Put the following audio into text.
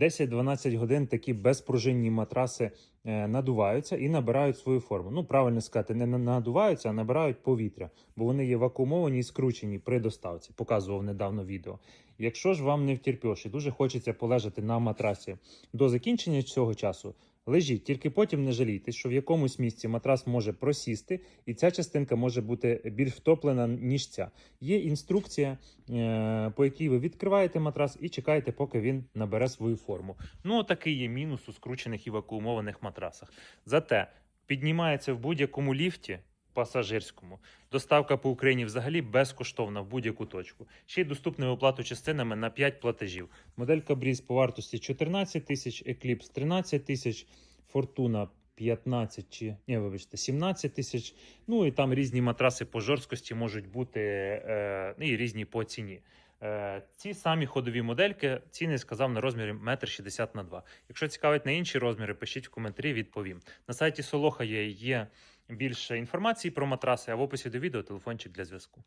10-12 годин такі безпружинні матраси е, надуваються і набирають свою форму. Ну, правильно сказати, не надуваються, а набирають повітря, бо вони є вакуумовані і скручені при доставці. Показував недавно відео. Якщо ж вам не втерпіш і дуже хочеться полежати на матрасі до закінчення цього часу, лежіть, тільки потім не жалійте, що в якомусь місці матрас може просісти, і ця частинка може бути більш втоплена, ніж ця. Є інструкція, е, по якій ви відкриваєте матрас і чекаєте, поки він набере свою форму. Ну, такий є мінус у скручених і вакуумованих матрасах. Зате піднімається в будь-якому ліфті. Пасажирському доставка по Україні взагалі безкоштовна в будь-яку точку. Ще й доступна оплату частинами на 5 платежів. Моделька Breeze по вартості 14 тисяч, Eclipse 13 тисяч, Fortuna 15 чи ні, вибачте, 17 тисяч. Ну і там різні матраси по жорсткості можуть бути е, і різні по ціні. Е, ці самі ходові модельки ціни сказав на розмірі 1,60 на 2. Якщо цікавить на інші розміри, пишіть в коментарі, відповім. На сайті Солоха є, є більше інформації про матраси, а в описі до відео телефончик для зв'язку.